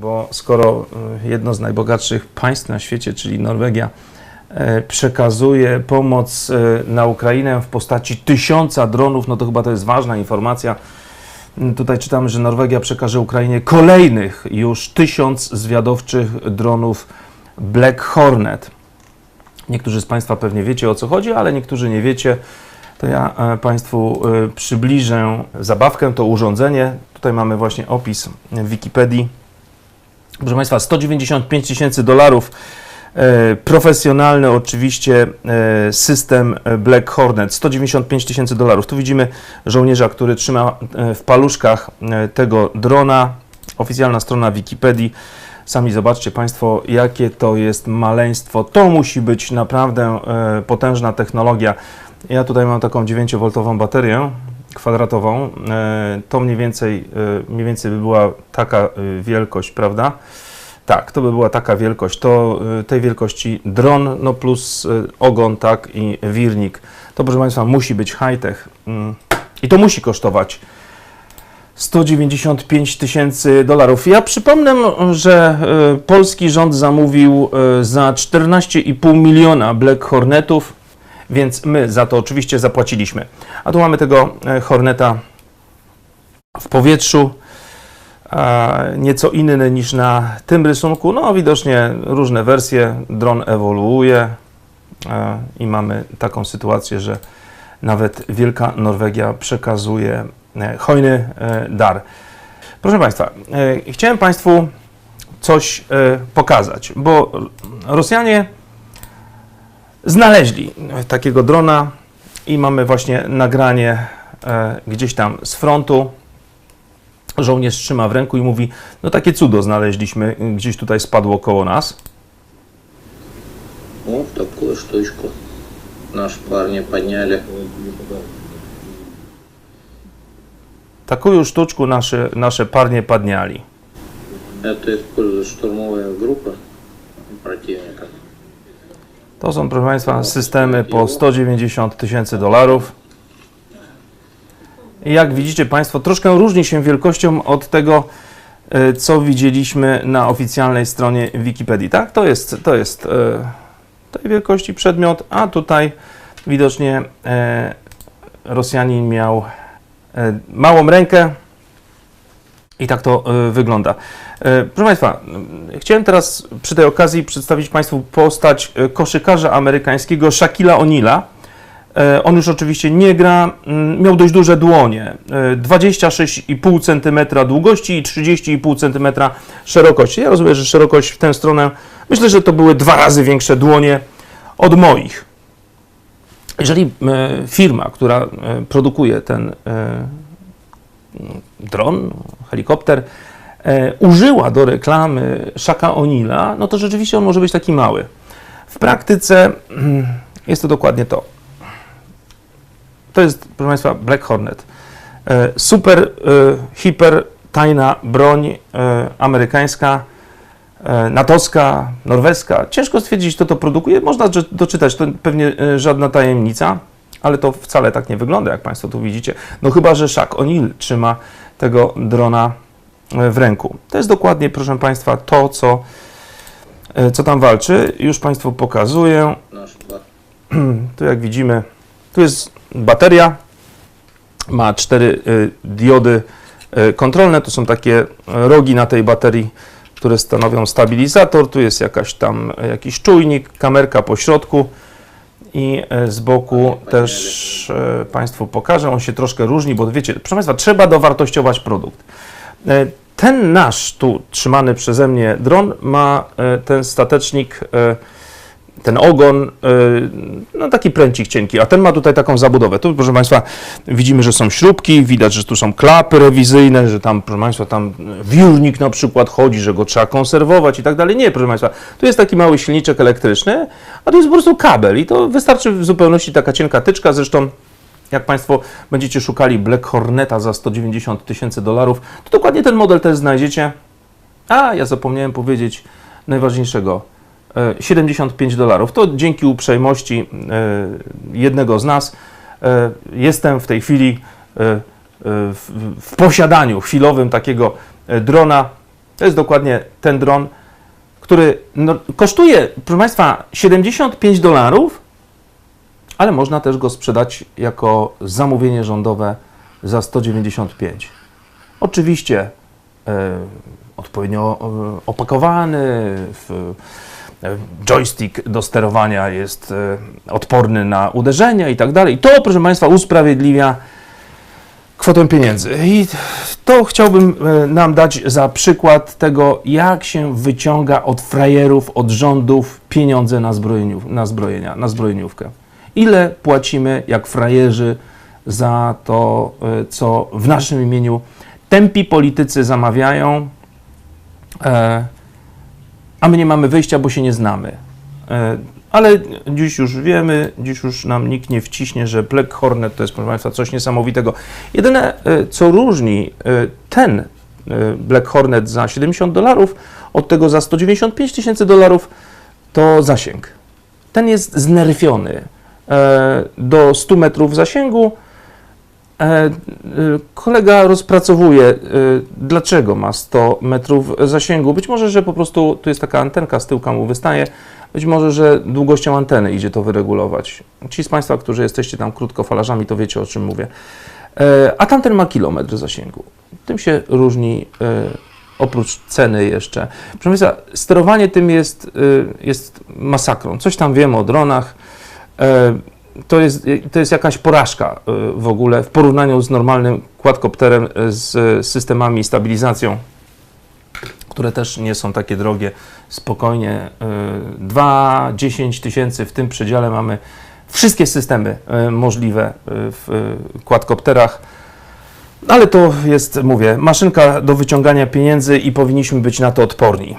bo skoro e, jedno z najbogatszych państw na świecie, czyli Norwegia, e, przekazuje pomoc e, na Ukrainę w postaci tysiąca dronów, no to chyba to jest ważna informacja. Tutaj czytamy, że Norwegia przekaże Ukrainie kolejnych już tysiąc zwiadowczych dronów Black Hornet. Niektórzy z Państwa pewnie wiecie o co chodzi, ale niektórzy nie wiecie. To ja Państwu przybliżę zabawkę, to urządzenie. Tutaj mamy właśnie opis w Wikipedii. Proszę Państwa, 195 tysięcy dolarów. E, profesjonalny oczywiście e, system Black Hornet. 195 tysięcy dolarów. Tu widzimy żołnierza, który trzyma e, w paluszkach tego drona. Oficjalna strona Wikipedii. Sami zobaczcie Państwo, jakie to jest maleństwo. To musi być naprawdę potężna technologia. Ja tutaj mam taką 9V baterię kwadratową. E, to mniej więcej, e, mniej więcej by była taka e, wielkość, prawda? Tak, to by była taka wielkość. To tej wielkości dron, no plus ogon, tak, i wirnik. To, proszę Państwa, musi być high-tech. Mm. I to musi kosztować 195 tysięcy dolarów. Ja przypomnę, że polski rząd zamówił za 14,5 miliona Black Hornetów, więc my za to oczywiście zapłaciliśmy. A tu mamy tego e, Horneta w powietrzu, nieco inny niż na tym rysunku. No, widocznie różne wersje. Dron ewoluuje i mamy taką sytuację, że nawet Wielka Norwegia przekazuje e, hojny e, dar. Proszę Państwa, chciałem Państwu coś pokazać, bo Rosjanie Znaleźli takiego drona i mamy właśnie nagranie e, gdzieś tam z frontu. Żołnierz trzyma w ręku i mówi: No, takie cudo znaleźliśmy, y, gdzieś tutaj spadło koło nas. O, taką sztuczkę. Nasz parnie podniali. Taką sztuczkę nasze, nasze parnie podniali. To jest szturmowa grupa przeciwnika. To są, proszę Państwa, systemy po 190 tysięcy dolarów. I jak widzicie Państwo, troszkę różni się wielkością od tego, e, co widzieliśmy na oficjalnej stronie Wikipedii. Tak, to jest, to jest e, tej wielkości przedmiot, a tutaj widocznie e, Rosjanin miał małą rękę i tak to e, wygląda. E, Proszę Państwa, m, chciałem teraz przy tej okazji przedstawić Państwu postać koszykarza amerykańskiego Shaquilla O'Neala. On już oczywiście nie gra, m, miał dość duże dłonie, e, 26,5 cm długości i 30,5 cm szerokości. Ja rozumiem, że szerokość w tę stronę, myślę, że to były dwa razy większe dłonie od moich. Jeżeli firma, która produkuje ten dron, helikopter, e, użyła do reklamy Shaka O'Neala, no to rzeczywiście on może być taki mały. W praktyce jest to dokładnie to. To jest, proszę Państwa, Black Hornet. E, Super, e, hiper tajna broń amerykańska, natowska, norweska. Ciężko stwierdzić, kto to produkuje. Można doczytać, to pewnie żadna tajemnica, ale to wcale tak nie wygląda, jak Państwo tu widzicie. No chyba, że Shaq O'Neill trzyma tego drona e, w ręku. To jest dokładnie, proszę Państwa, to, co, e, co tam walczy. Już Państwu pokazuję. Tu jak widzimy, tu jest bateria, ma cztery e, diody kontrolne, to są takie rogi na tej baterii, które stanowią stabilizator, tu jest jakaś tam jakiś czujnik, kamerka po środku, i y, z boku też y, Państwu pokażę, on się troszkę różni, bo wiecie, proszę Państwa, trzeba dowartościować produkt. Y, Ten nasz tu trzymany przeze mnie dron ma ten statecznik ten ogon, y, no taki pręcik cienki, a ten ma tutaj taką zabudowę. Tu, proszę Państwa, widzimy, że są śrubki, widać, że tu są klapy rewizyjne, że tam, proszę Państwa, tam wiórnik na przykład chodzi, że go trzeba konserwować i tak dalej. Nie, proszę Państwa, tu jest taki mały silniczek elektryczny, a tu jest po prostu kabel i to wystarczy w zupełności taka cienka tyczka, zresztą jak Państwo będziecie szukali Black Horneta za 190 tysięcy dolarów, to dokładnie ten model też znajdziecie. A, ja zapomniałem powiedzieć najważniejszego. E, 75 dolarów. To dzięki uprzejmości e, jednego z nas e, jestem w tej chwili e, e, w, posiadaniu chwilowym takiego e, drona. To jest dokładnie ten dron, który no, kosztuje, proszę Państwa, 75 dolarów, ale można też go sprzedać jako zamówienie rządowe za 195. Oczywiście e, odpowiednio e, opakowany, w, e, joystick do sterowania jest e, odporny na uderzenia i tak dalej. To, proszę Państwa, usprawiedliwia kwotę pieniędzy. I to chciałbym e, nam dać za przykład tego, jak się wyciąga od frajerów, od rządów pieniądze na, zbrojeniów, na, zbrojenia, na zbrojeniówkę. Ile płacimy jak frajerzy za to, e, co w naszym imieniu tępi politycy zamawiają, e, a my nie mamy wyjścia, bo się nie znamy. E, ale dziś już wiemy, dziś już nam nikt nie wciśnie, że Black Hornet to jest, proszę Państwa, coś niesamowitego. Jedyne, e, co różni e, ten Black Hornet za 70 dolarów od tego za 195 tysięcy dolarów, to zasięg. Ten jest znerfiony e, do 100 metrów zasięgu. E, e, Kolega rozpracowuje, e, dlaczego ma 100 metrów zasięgu. Być może, że po prostu tu jest taka antenka z tyłka mu wystaje. Być może, że długością anteny idzie to wyregulować. Ci z Państwa, którzy jesteście tam krótkofalarzami, to wiecie o czym mówię. A tamten ma kilometr zasięgu. Tym się różni oprócz ceny jeszcze. Proszę Państwa, sterowanie tym jest, jest masakrą. Coś tam wiemy o dronach. To jest, to jest jakaś porażka e, w ogóle w porównaniu z normalnym quadcopterem e, z systemami stabilizacją, które też nie są takie drogie. Spokojnie 2-10 tysięcy w tym przedziale mamy wszystkie systemy możliwe w quadcopterach. Ale to jest, mówię, maszynka do wyciągania pieniędzy i powinniśmy być na to odporni.